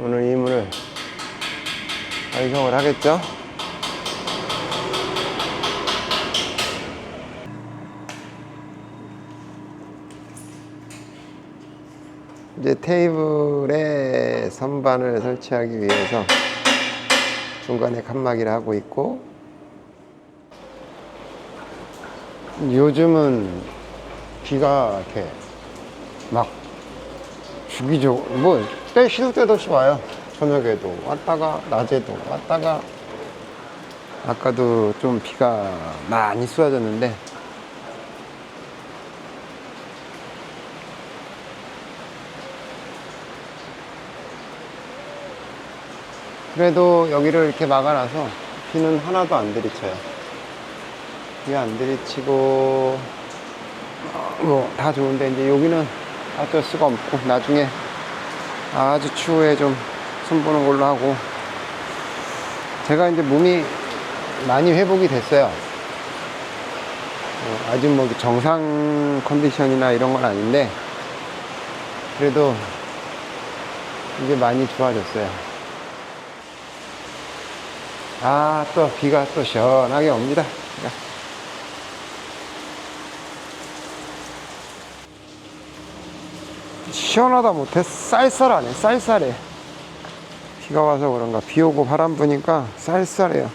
오늘 임무를 완성을 하겠죠? 이제 테이블에 선반을 설치하기 위해서 중간에 칸막이를 하고 있고 요즘은 비가 이렇게 막 주기적 뭐 때 시도 때도 없이 와요 저녁에도 왔다가 낮에도 왔다가 아까도 좀 비가 많이 쏟아졌는데 그래도 여기를 이렇게 막아놔서 비는 하나도 안 들이쳐요. 비 안 들이치고 뭐 다 좋은데 이제 여기는 어쩔 수가 없고 나중에 아주 추후에 좀 손보는 걸로 하고 제가 이제 몸이 많이 회복이 됐어요. 어, 아직 뭐 정상 컨디션이나 이런 건 아닌데 그래도 이제 많이 좋아졌어요. 아, 또 비가 또 시원하게 옵니다. 시원하다 못해 쌀쌀하네, 쌀쌀해. 비가 와서 그런가. 비 오고 바람 부니까 쌀쌀해요.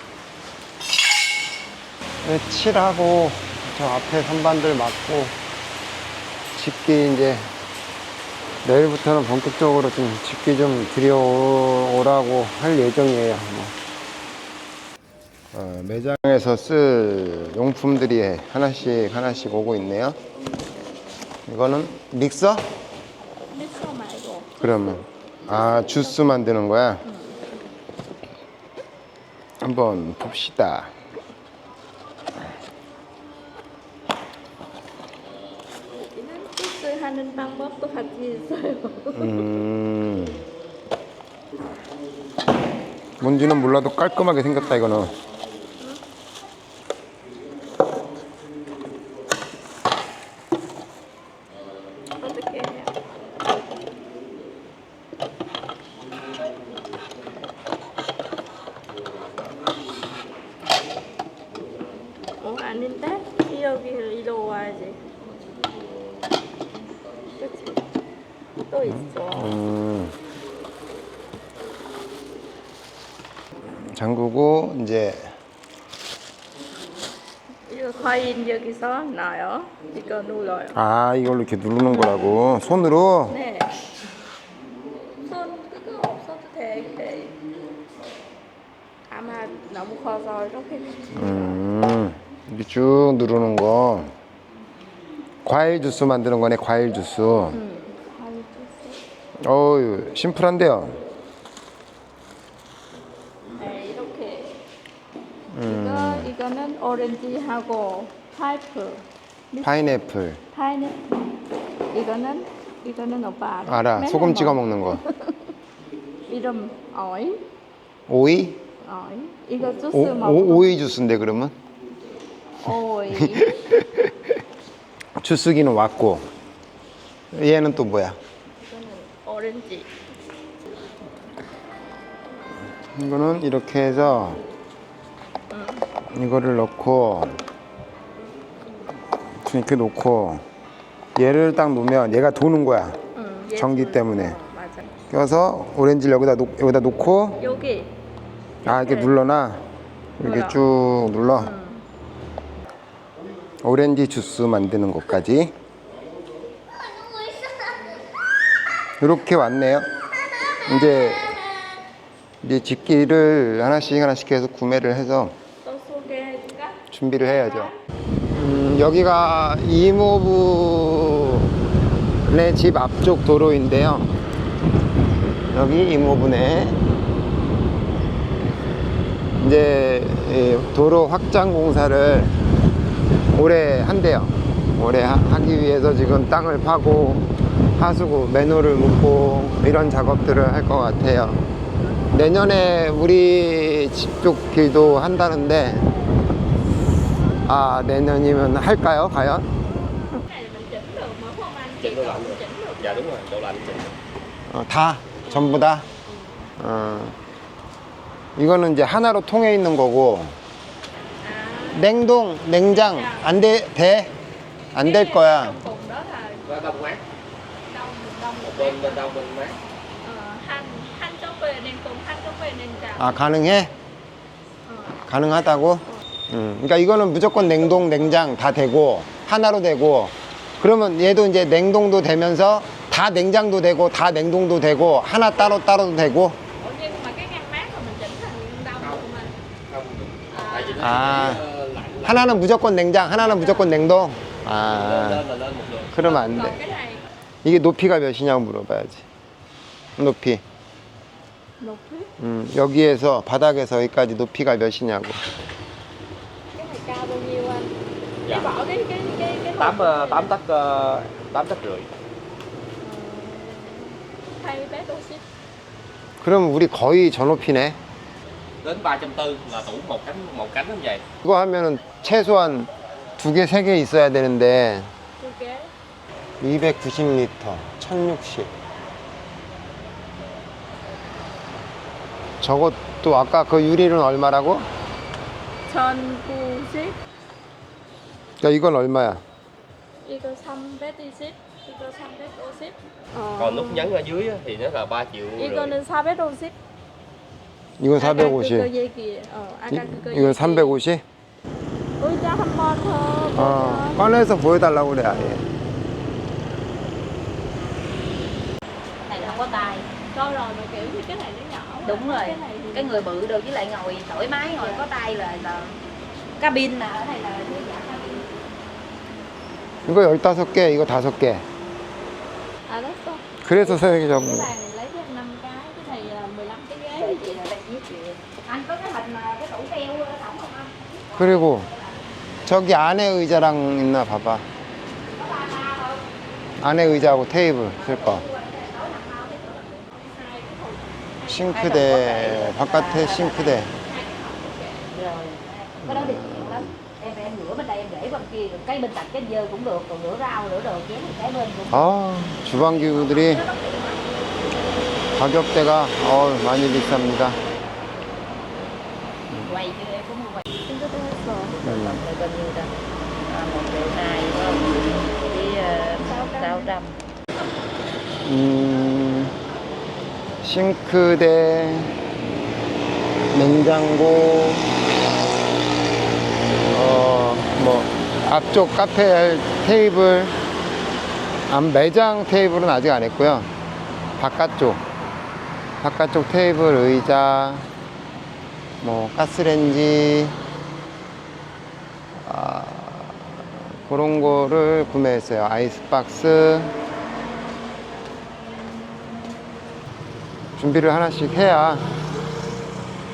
네, 칠하고 저 앞에 선반들 막고 집기 이제 내일부터는 본격적으로 좀 집기 좀 들여오라고 할 예정이에요. 뭐. 어, 매장에서 쓸 용품들이 하나씩 하나씩 오고 있네요. 이거는 믹서? 그러면 아 주스 만드는 거야? 한번 봅시다. 여기는 소스 하는 방법도 같이 있어요. 음. 뭔지는 몰라도 깔끔하게 생겼다 이거는. 어 아닌데 여기를 이러 와야지. 그치? 또 있어. 음. 잠그고 이제 이거 과일 여기서 나요. 이거 눌러요. 아 이걸로 이렇게 누르는 거라고 손으로. 네. 손 그거 없어도 돼. 돼. 아마 너무 커서 이렇게 음. 이렇게 쭉 누르는 거. 과일 주스 만드는 거네 과일 주스. 음. 어유 심플한데요. 네, 이렇게. 이거 이거는 오렌지하고 파이프. 파인애플 파인애플. 이거는 이거는 오빠 알아 맨날 소금 찍어 먹- 먹는 거. 이름 어이 오이? 어이. 이거 주스 오, 먹어. 오, 오이 주스인데 그러면 오이. 주스기는 왔고 얘는 또 뭐야? 이거는 오렌지. 이거는 이렇게 해서 이거를 넣고 이렇게 놓고 얘를 딱 놓으면 얘가 도는 거야. 응, 전기. 때문에. 어, 맞아. 껴서 오렌지를 여기다 놓, 여기다 놓고 여기. 아 이렇게 눌러놔. 이렇게 눌러. 쭉 눌러. 응. 오렌지 주스 만드는 것까지 이렇게 왔네요. 이제 이제 집기를 하나씩 하나씩 해서 구매를 해서? 준비를 해야죠. 음, 여기가 이모부네 집 앞쪽 도로인데요. 여기 이모부네 이제 이 도로 확장 공사를 올해 한대요. 하- 하기 위해서 지금 땅을 파고 하수구 맨홀을 묶고 이런 작업들을 할 것 같아요. 내년에 우리 집 쪽 길도 한다는데 아 내년이면 할까요 과연? 어, 다 전부 다 어. 이거는 이제 하나로 통해 있는 거고 냉동, 냉장 안 돼? 돼? 안 될 거야. trong cùng đó là Và đông mát, đông đông một bên bên đông bên mát. ờ, han han trong về nên cùng han trong về nên chào 아, 가능해? ờ. 가능하다고? 음, 그러니까 이거는 무조건 냉동, 냉장 다 되고 하나로 되고 그러면 얘도 이제 냉동도 되면서 다 냉장도 되고 다 냉동도 되고 하나 따로 따로도 되고 Ủa nhưng mà cái ngăn mát mà mình chỉnh thành đông không anh Không, tại vì nó À. sẽ, ờ, lạnh lạnh 하나는 무조건 냉장, 하나는 무조건 냉동. 아. 그러면 안 돼. 이게 높이가 몇이냐고 물어봐야지. 높이. huyết 음, 여기에서 바닥에서 여기까지 높이가 몇이냐고. cái này cao bao nhiêu anh Dạ. Cái bỏ cái cái cái cái Tám hộp ờ, này tám nè. tấc ờ, tám tấc rưỡi. Ờ, thay bé tô ship 그럼 우리 거의 저 높이네. Đến 340 là tủ một cánh một cánh như vậy. 이거 하면은 최소한 두 개, 세 개 있어야 되는데 chu kế 290리터, 1060. 저것도 아까 그 유리는 얼마라고? 천 cu ship 야, 이건 얼마야? 이거 300 đi ship 이거 300 ô ship ờ. Còn nút nhấn ở dưới á, thì nó là 3 triệu rưỡi. 이거는 400 ô ship 이건 아까 그거 450. 얘기 어 아까 이, 그거 이건 얘기. 350? 의자 한 번 더 어, 꺼내서 보여달라고 그래, 아예. này là không có tay coi rồi mà kiểu như cái này nó nhỏ quá. đúng rồi cái này thì cái người bự được với lại ngồi thoải mái ngồi có tay là là cabin mà ở đây là để giảm cabin 이거 15개, 이거 5개. 알았어 그래서 세개 잡은 bàn 그리고 저기 안에 의자랑 있나 봐봐. 안에 의자하고 테이블 쓸 거. 싱크대, 바깥에 싱크대. 아, 주방기구들이 가격대가 어, 많이 비쌉니다. Quay chứ em cũng mua quay Chúng tôi hết rồi 음. rồi bao nhiêu ta à, một triệu hai không uh, sáu trăm 음, 싱크대, 냉장고, 어, 뭐, 앞쪽 카페 할 테이블, 앞 매장 테이블은 아직 안 했고요. 바깥쪽, 바깥쪽 테이블, 의자, 뭐, 가스렌지, 아, 그런 거를 구매했어요. 아이스박스, 준비를 하나씩 해야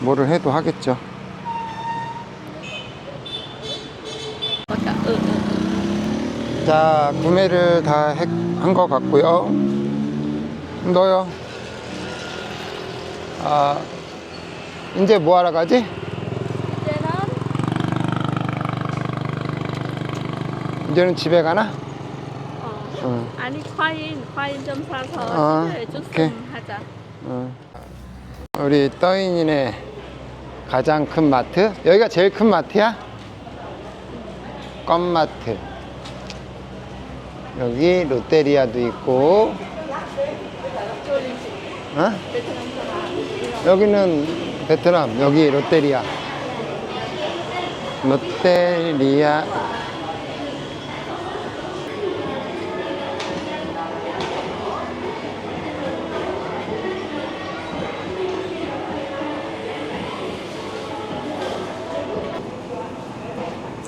뭐를 해도 하겠죠. 자, 구매를 다 한 것 같고요. 너요? 아, 이제 뭐 하러 가지? 이제는 이제는 집에 가나? 어. 응. 아니 과일 과일 좀 사서 아, 집에 오케이. 주스 하자 응. 우리 떠인이네 가장 큰 마트? 여기가 제일 큰 마트야? 껌마트. 여기 롯데리아도 있고, 어? 여기는 베트남, 여기 롯데리아. 롯데리아.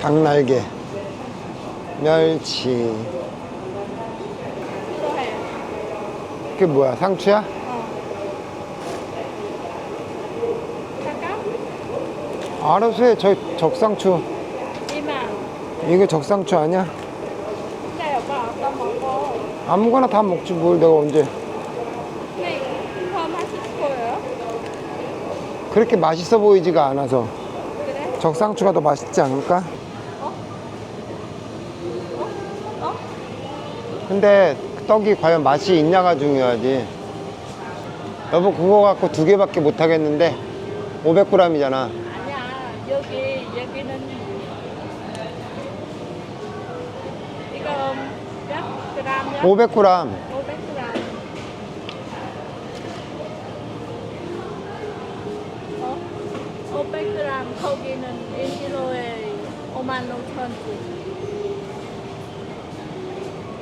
닭날개, 멸치. 그게 뭐야? 상추야? 잠깐 알아서 해. 저 적상추. 이마 이거 적상추 아니야? này 오빠 아까 먹고 아무거나 다 먹지 뭘 내가 언제. 네더 맛있을 거예요 그렇게 맛있어 보이지가 않아서. 그래? 적상추가 더 맛있지 않을까? 어? 근데 떡이 과연 맛이 있냐가 중요하지. 여보 그거 갖고 두 개밖에 못 하겠는데 500g이잖아. 여기 여기는 이거 몇 gram이야? 500g. 500g. 어? 500g 거기는 1kg에 5만 5천 원.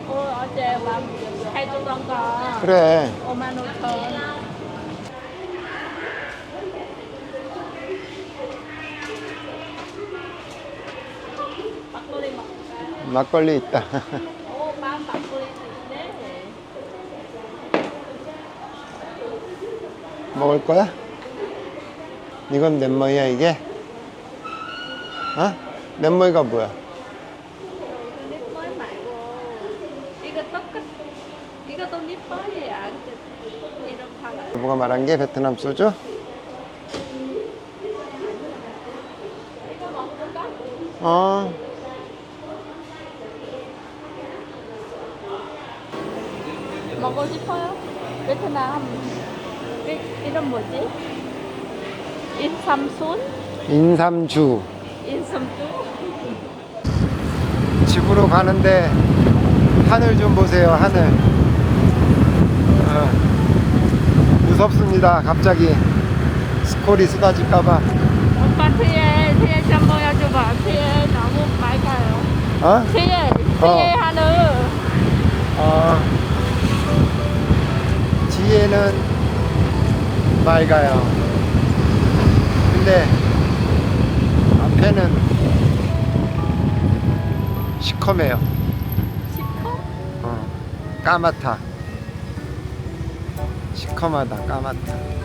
어, 어제 막 해주던 거 그래. 5만 5천 원. 막걸리 먹을까? 막걸리 있다. 오, 맘 막걸리도 있네. 먹을 거야? 이건 넷머이야 이게? 어? 넷머이가 뭐야? 이거 니빠이 말고 이거 똑같 이것도 니빠이야. 근데 이런 팔아. 여보가 말한 게 베트남 소주? 이거 먹을까? 어. 먹고 싶어요? 베트남 이, 이름 뭐지? 인삼순? 인삼주. 인삼주? 집으로 가는데 하늘 좀 보세요 하늘 어, 무섭습니다 갑자기 스콜이 쏟아질까봐 오빠 뒤에 뒤에 좀 보여줘봐. 뒤에 너무 맑아요. 어? 뒤에 어. 뒤에 하늘. 뒤에는 맑아요. 근데 앞에는 시커매요. 시커? 어, 까맣다. 시커마다 까맣다